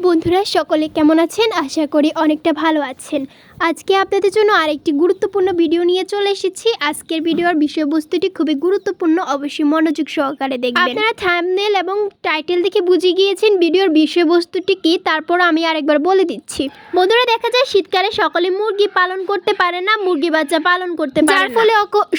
বন্ধুরা সকলে কেমন আছেন? আশা করি অনেকটা ভালো আছেন। আজকে আপনাদের জন্য আরেকটি গুরুত্বপূর্ণ ভিডিও নিয়ে চলে এসেছি। আজকের ভিডিওর বিষয়বস্তুটি খুবই গুরুত্বপূর্ণ অবশ্যই মনোযোগ সহকারে দেখবেন। আপনারা থাম্বনেল এবং টাইটেল দেখে বুঝে গিয়েছেন ভিডিওর বিষয়বস্তুটি কি তারপর আমি আরেকবার বলে দিচ্ছি। বন্ধুরা দেখা যায় শীতকালে সকলে মুরগি পালন করতে পারে না মুরগি বাচ্চা পালন করতে পারে যার ফলে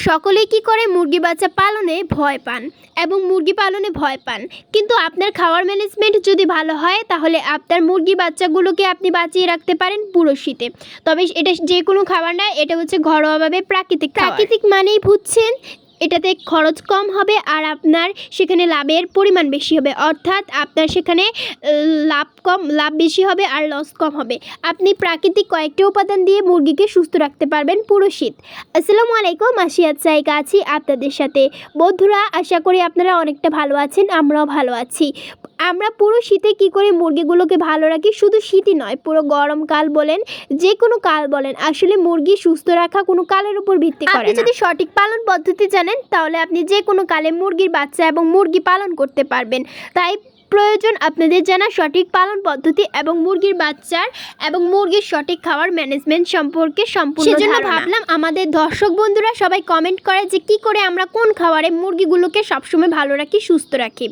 সকলেই কি করে? মুরগি বাচ্চা পালনে ভয় পান এবং মুরগি পালনে ভয় পান। কিন্তু আপনার খাওয়ার ম্যানেজমেন্ট যদি ভালো হয় তাহলে আপনার মুরগি বাচ্চাগুলোকে আপনি বাঁচিয়ে রাখতে পারেন পুরো শীতে। তবে এটা যে কোনো খাবার না এটা হচ্ছে ঘরোয়াভাবে প্রাকৃতিক প্রাকৃতিক মানেই বুঝছেন, এটাতে খরচ কম হবে আর আপনার সেখানে লাভের পরিমাণ বেশি হবে। অর্থাৎ আপনার সেখানে লাভ কম, লাভ বেশি হবে আর লস কম হবে। আপনি প্রাকৃতিক কয়েকটি উপাদান দিয়ে মুরগিকে সুস্থ রাখতে পারবেন পুরো শীত। আসসালামু আলাইকুম আশিয়াত সাইকা আছি আপনাদের সাথে। বন্ধুরা, আশা করি আপনারা অনেকটা ভালো আছেন, আমরাও ভালো আছি। আমরা পুরো শীতে কি করে মুরগিগুলোকে ভালো রাখি? শুধু শীতই নয় পুরো গরমকাল বলেন যে কোনো কাল বলেন আসলে মুরগি সুস্থ রাখা কোনো কালের উপর ভিত্তি করে আপনি যদি সঠিক পালন পদ্ধতি জানেন তাহলে আপনি যে কোনো কালে মুরগির বাচ্চা এবং মুরগি পালন করতে পারবেন। তাই প্রয়োজন। আপনাদের জানা সঠিক পালন পদ্ধতি এবং মুরগির বাচ্চার এবং মুরগির সঠিক খাওয়ার ম্যানেজমেন্ট সম্পর্কে সম্পূর্ণ সেজন্য ভাবলাম আমাদের দর্শক বন্ধুরা সবাই কমেন্ট করে যে কি করে আমরা কোন খাবারে মুরগিগুলোকে সবসময় ভালো রাখি সুস্থ রাখি।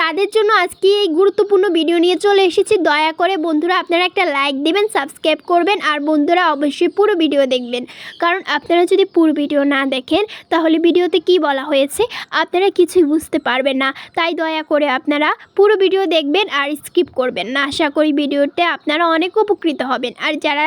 তাদের জন্য আজকে এই গুরুত্বপূর্ণ ভিডিও নিয়ে চলে এসেছি। দয়া করে বন্ধুরা আপনারা একটা লাইক দেবেন সাবস্ক্রাইব করবেন আর বন্ধুরা অবশ্যই পুরো ভিডিও দেখবেন। কারণ আপনারা যদি পুরো ভিডিও না দেখেন তাহলে ভিডিওতে কি বলা হয়েছে আপনারা কিছুই বুঝতে পারবেন না। তাই দয়া করে আপনারা পুরো ভিডিও দেখবেন আর স্কিপ করবেন না। আশা করি ভিডিওতে আপনারা অনেক উপকৃত হবেন। আর যারা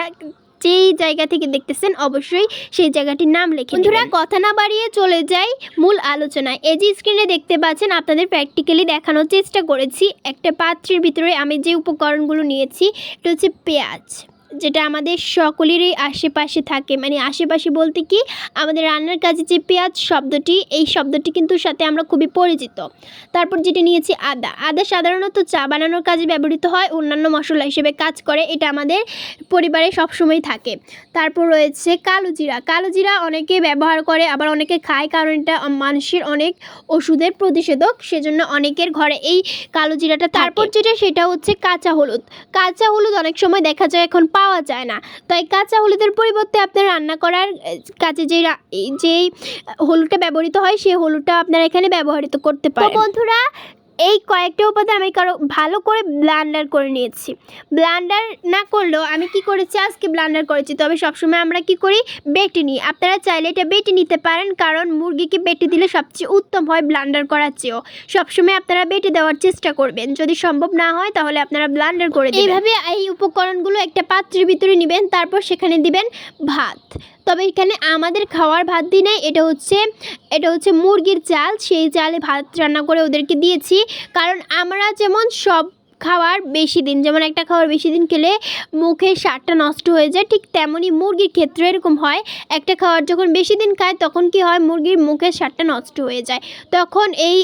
যেই জায়গা থেকে দেখতেছেন, অবশ্যই সেই জায়গাটির নাম লেখে বন্ধুরা, কথা না বাড়িয়ে চলে যাই মূল আলোচনায়। এই যে স্ক্রিনে দেখতে পাচ্ছেন, আপনাদের প্র্যাকটিক্যালি দেখানোর চেষ্টা করেছি। একটা পাত্রের ভিতরে আমি যে উপকরণগুলো নিয়েছি, এটা হচ্ছে পেঁয়াজ। যেটা আমাদের সকলেরই আশেপাশে থাকে। মানে আশেপাশে বলতে কি আমাদের রান্নার কাজে যে পেঁয়াজ শব্দটি এই শব্দটি কিন্তু সাথে আমরা খুবই পরিচিত। তারপর যেটা নিয়েছি আদা। আদা সাধারণত চা বানানোর কাজে ব্যবহৃত হয় অন্যান্য মশলা হিসেবে কাজ করে এটা আমাদের পরিবারে সবসময় থাকে। তারপর রয়েছে কালো জিরা। কালো জিরা অনেকে ব্যবহার করে আবার অনেকে খায় কারণ এটা মানুষের অনেক ওষুধের প্রতিষেধক সেজন্য অনেকের ঘরে এই কালো জিরাটা তারপর যেটা সেটা হচ্ছে কাঁচা হলুদ। কাঁচা হলুদ অনেক সময় দেখা যায় এখন পাওয়া যায় না। তাই কাঁচা হলুদের পরিবর্তে আপনার রান্না করার কাছে কাজে যেই যেই হলুদটা ব্যবহৃত হয় সেই হলুদটা আপনারা এখানে ব্যবহৃত করতে পারেন। বন্ধুরা এই কয়েকটা উপাদান আমি কারও ভালো করে ব্লান্ডার করে নিয়েছি। ব্লান্ডার না করলেও আমি কি করেছি? আজকে ব্লান্ডার করেছি। তবে সবসময় আমরা কি করি? বেটে নিই। আপনারা চাইলে এটা বেটে নিতে পারেন, কারণ মুরগিকে বেটে দিলে সবচেয়ে উত্তম হয় ব্লান্ডার করার চেয়েও। সবসময় আপনারা বেটে দেওয়ার চেষ্টা করবেন। যদি সম্ভব না হয়, তাহলে আপনারা ব্লান্ডার করে এইভাবে এই উপকরণগুলো একটা পাত্রের ভিতরে নেবেন, তারপর সেখানে দিবেন ভাত। তবে এখানে আমাদের খাওয়ার ভাত দিই নাই, এটা হচ্ছে এটা হচ্ছে মুরগির চাল। সেই চালে ভাত রান্না করে ওদেরকে দিয়েছি। কারণ আমরা যেমন সব খাওয়ার বেশি দিন, যেমন একটা খাবার বেশি দিন খেলে মুখের স্বাদটা নষ্ট হয়ে যায়, ঠিক তেমনই মুরগির ক্ষেত্রে এরকম হয়, একটা খাবার যখন বেশি দিন খায়, তখন কি হয়, মুরগির মুখের স্বাদটা নষ্ট হয়ে যায়, তখন এই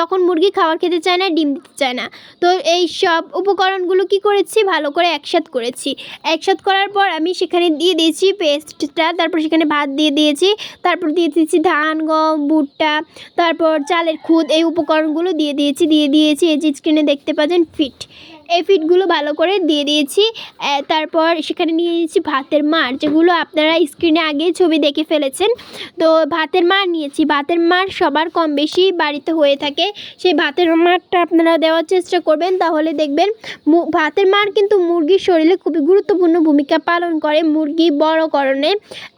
তখন মুরগি খাবার খেতে চায় না, ডিম দিতে চায় না, তো এই সব উপকরণগুলো কি করেছি, ভালো করে একসাথ করেছি, একসাথ করার পর আমি সেখানে দিয়ে দিয়েছি পেস্টটা, তারপর সেখানে ভাত দিয়ে দিয়েছি, তারপর দিয়ে দিয়েছি ধান, গম, ভুট্টা, তারপর চালের খুদ, এই উপকরণগুলো দিয়ে দিয়েছি দিয়ে দিয়েছি, এই যে স্ক্রিনে দেখতে পাচ্ছেন, ফিট Yeah. এই ফিটগুলো ভালো করে দিয়ে দিয়েছি। তারপর সেখানে নিয়ে নিয়েছি ভাতের মার, যেগুলো আপনারা স্ক্রিনে আগে ছবি দেখে ফেলেছেন। তো ভাতের মার নিয়েছি। ভাতের মার সবার কম বেশি বাড়িতে হয়ে থাকে। সেই ভাতের মারটা আপনারা দেওয়ার চেষ্টা করবেন, তাহলে দেখবেন ভাতের মার কিন্তু মুরগির শরীরে খুবই গুরুত্বপূর্ণ ভূমিকা পালন করে মুরগি বড়করণে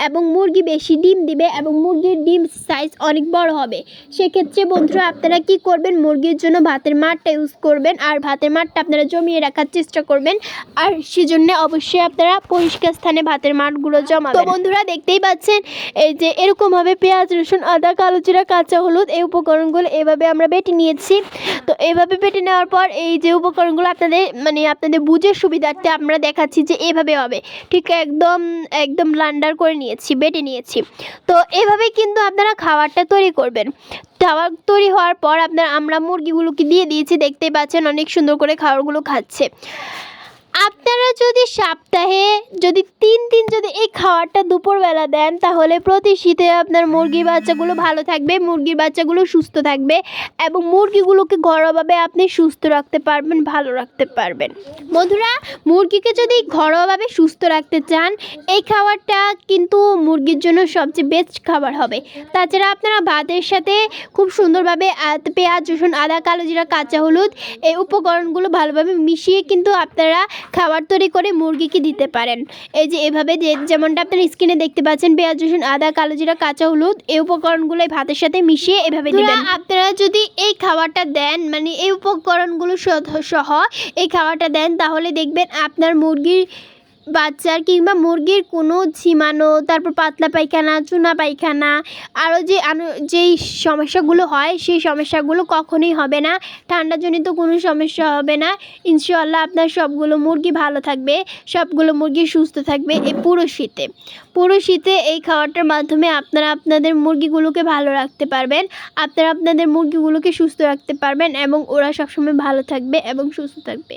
এবং মুরগি বেশি ডিম দিবে এবং মুরগির ডিম সাইজ অনেক বড় হবে। সেক্ষেত্রে বন্ধুরা, আপনারা কি করবেন? মুরগির জন্য ভাতের মারটা ইউজ করবেন। আর ভাতের মারটা আপনারা জমিয়ে রাখার চেষ্টা করবেন। আর সেজন্য অবশ্যই আপনারা পরিষ্কার স্থানে ভাতের মাঠগুলো জমাবেন। তো বন্ধুরা দেখতেই পাচ্ছেন, এই যে এরকমভাবে পেঁয়াজ, রসুন, আদা কালো জিরা কাঁচা হলুদ এই উপকরণগুলো এভাবে আমরা বেটে নিয়েছি। তো এইভাবে বেটে নেওয়ার পর এই যে উপকরণগুলো আপনাদের মানে আপনাদের বুঝের সুবিধার্থে আমরা দেখাচ্ছি যে এভাবে হবে। ঠিক একদম একদম ব্লান্ডার করে নিয়েছি, বেটে নিয়েছি। তো এভাবে কিন্তু আপনারা খাবারটা তৈরি করবেন। খাবার তৈরি হওয়ার পর আপনার আমরা মুরগিগুলোকে দিয়ে দিয়েছি দেখতে পাচ্ছেন অনেক সুন্দর করে খাবারগুলো খাচ্ছে। আপনারা যদি সপ্তাহে যদি তিন দিন যদি এই খাবারটা দুপুরবেলা দেন, তাহলে প্রতি শীতে আপনার মুরগির বাচ্চাগুলো ভালো থাকবে, মুরগির বাচ্চাগুলো সুস্থ থাকবে এবং মুরগিগুলোকে ঘরোয়াভাবে আপনি সুস্থ রাখতে পারবেন, ভালো রাখতে পারবেন। বন্ধুরা, মুরগিকে যদি ঘরোয়াভাবে সুস্থ রাখতে চান, এই খাবারটা কিন্তু মুরগির জন্য সবচেয়ে বেস্ট খাবার হবে। তাছাড়া আপনারা ভাতের সাথে খুব সুন্দরভাবে পেঁয়াজ, রসুন, আদা, কালো জিরা, কাঁচা হলুদ এই উপকরণগুলো ভালোভাবে মিশিয়ে কিন্তু আপনারা খাবার তৈরি করে মুরগিকে দিতে পারেন। এই যে এভাবে যেমনটা আপনার স্ক্রিনে দেখতে পাচ্ছেন পেঁয়াজ রসুন আদা কালো জিরা কাঁচা হলুদ। এই উপকরণগুলো এই ভাতের সাথে মিশিয়ে এভাবে দেবেন। আপনারা যদি এই খাবারটা দেন মানে এই উপকরণগুলো সহ এই খাবারটা দেন তাহলে দেখবেন আপনার মুরগির বাচ্চার কিংবা মুরগির কোনো ঝিমানো, তারপর পাতলা পায়খানা, চুনা পায়খানা, আরও যে আনো- যেই সমস্যাগুলো হয়, সেই সমস্যাগুলো কখনোই হবে না। ঠান্ডাজনিত কোনো সমস্যা হবে না। ইনশাল্লাহ আপনার সবগুলো মুরগি ভালো থাকবে, সবগুলো মুরগি সুস্থ থাকবে এ পুরো শীতে। পুরো শীতে এই খাবারটার মাধ্যমে আপনারা আপনাদের মুরগিগুলোকে ভালো রাখতে পারবেন। আপনারা আপনাদের মুরগিগুলোকে সুস্থ রাখতে পারবেন এবং ওরা সবসময় ভালো থাকবে এবং সুস্থ থাকবে।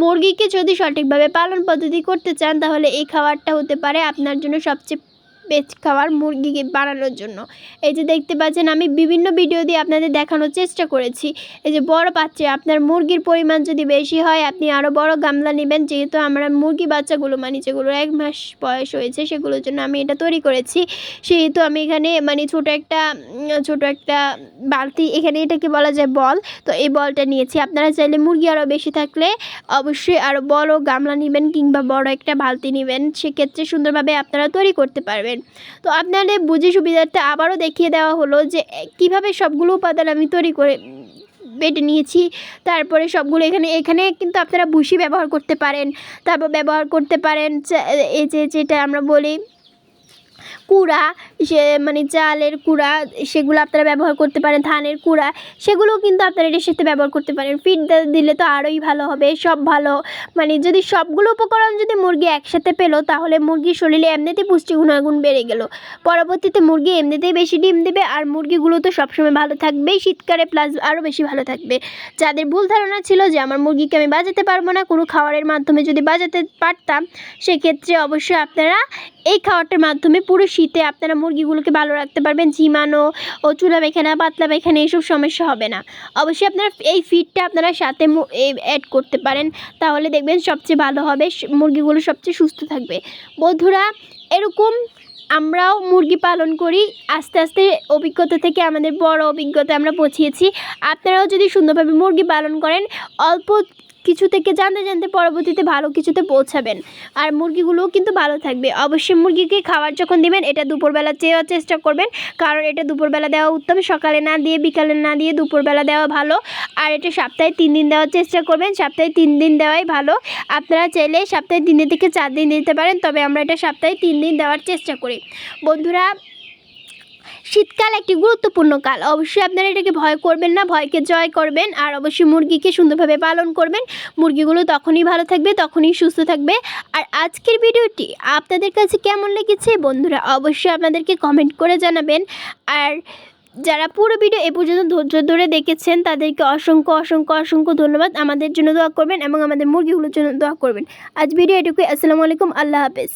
মুরগিকে যদি সঠিকভাবে পালন পদ্ধতি করতে চান, তাহলে এই খাবারটা হতে পারে আপনার জন্য সবচেয়ে বেস্ট খাওয়ার মুরগিকে বানানোর জন্য। এই যে দেখতে পাচ্ছেন, আমি বিভিন্ন ভিডিও দিয়ে আপনাদের দেখানোর চেষ্টা করেছি। এই যে বড় পাত্রে আপনার মুরগির পরিমাণ যদি বেশি হয়, আপনি আরও বড় গামলা নেবেন। যেহেতু আমরা মুরগি বাচ্চাগুলো মানে যেগুলো এক মাস বয়স হয়েছে, সেগুলোর জন্য আমি এটা তৈরি করেছি। সেহেতু আমি এখানে মানে ছোট একটা ছোট একটা বালতি, এখানে এটাকে বলা যায় বল। তো এই বলটা নিয়েছি। আপনারা চাইলে মুরগি আরও বেশি থাকলে অবশ্যই আরও বড় গামলা নেবেন কিংবা বড় একটা বালতি নেবেন। সেক্ষেত্রে সুন্দরভাবে আপনারা তৈরি করতে পারবেন। তো আপনাদের বুঝে সুবিধার্থে আবারও দেখিয়ে দেওয়া হলো যে কীভাবে সবগুলো উপাদান আমি তৈরি করে বেটে নিয়েছি। তারপরে সবগুলো এখানে এখানে কিন্তু আপনারা বুসি ব্যবহার করতে পারেন। তারপর ব্যবহার করতে পারেন এই যে, যেটা আমরা বলি কুড়া, সে মানে চালের কুড়া, সেগুলো আপনারা ব্যবহার করতে পারেন, ধানের কুড়া, সেগুলোও কিন্তু আপনারা এটার সাথে ব্যবহার করতে পারেন। ফিড দিলে তো আরোই ভালো হবে, সব ভালো। মানে যদি সবগুলো উপকরণ যদি মুরগি একসাথে পেল, তাহলে মুরগির শরীরে এমনিতেই পুষ্টি গুণাগুণ বেড়ে গেল। পরবর্তীতে মুরগি এমনিতেই বেশি ডিম দেবে, আর মুরগিগুলো তো সবসময় ভালো থাকবেই শীতকালে প্লাস আরও বেশি ভালো থাকবে। যাদের ভুল ধারণা ছিল যে আমার মুরগিকে আমি বাজাতে পারব না, কোনো খাবারের মাধ্যমে যদি বাজাতে পারতাম, সেক্ষেত্রে অবশ্যই আপনারা এই খাবারটার মাধ্যমে পুরো শীতে আপনারা মুরগিগুলোকে ভালো রাখতে পারবেন। ঝিমানো ও চুলা পায়খানা পাতলা পায়খানা এইসব সমস্যা হবে না। অবশ্যই আপনারা এই ফিডটা আপনারা সাথে অ্যাড করতে পারেন। তাহলে দেখবেন সবচেয়ে ভালো হবে মুরগিগুলো সবচেয়ে সুস্থ থাকবে। বন্ধুরা, এরকম আমরাও মুরগি পালন করি। আস্তে আস্তে অভিজ্ঞতা থেকে আমাদের বড় অভিজ্ঞতা আমরা পৌঁছিয়েছি। আপনারাও যদি সুন্দরভাবে মুরগি পালন করেন, অল্প কিছু থেকে জানতে জানতে পরবর্তীতে ভালো কিছুতে পৌঁছাবেন। আর মুরগিগুলোও কিন্তু ভালো থাকবে। অবশ্যই মুরগিকে খাবার যখন দিবেন, এটা দুপুরবেলা চেয়েও চেষ্টা করবেন। কারণ এটা দুপুরবেলা দেওয়া উত্তম। সকালে না দিয়ে, বিকালে না দিয়ে দুপুরবেলা দেওয়া ভালো। আর এটা সপ্তাহে তিন দিন দেওয়ার চেষ্টা করবেন। সপ্তাহে তিন দিন দেওয়াই ভালো। আপনারা চাইলে সপ্তাহে তিন দিন থেকে চার দিন দিতে পারেন। তবে আমরা এটা সপ্তাহে তিন দিন দেওয়ার চেষ্টা করি। বন্ধুরা শীতকাল একটি গুরুত্বপূর্ণ কাল। অবশ্যই আপনারা এটাকে ভয় করবেন না, ভয়কে জয় করবেন আর অবশ্যই মুরগিকে সুন্দরভাবে পালন করবেন। মুরগিগুলো তখনই ভালো থাকবে, তখনই সুস্থ থাকবে। আর আজকের ভিডিওটি আপনাদের কাছে কেমন লেগেছে বন্ধুরা অবশ্যই আপনাদেরকে কমেন্ট করে জানাবেন। আর যারা পুরো ভিডিও এ পর্যন্ত ধৈর্য ধরে দেখেছেন, তাদেরকে অসংখ্য অসংখ্য অসংখ্য ধন্যবাদ। আমাদের জন্য দোয়া করবেন এবং আমাদের মুরগিগুলোর জন্য দোয়া করবেন। আজ ভিডিও এটুকুই। আসসালামু আলাইকুম। আল্লাহ হাফেজ।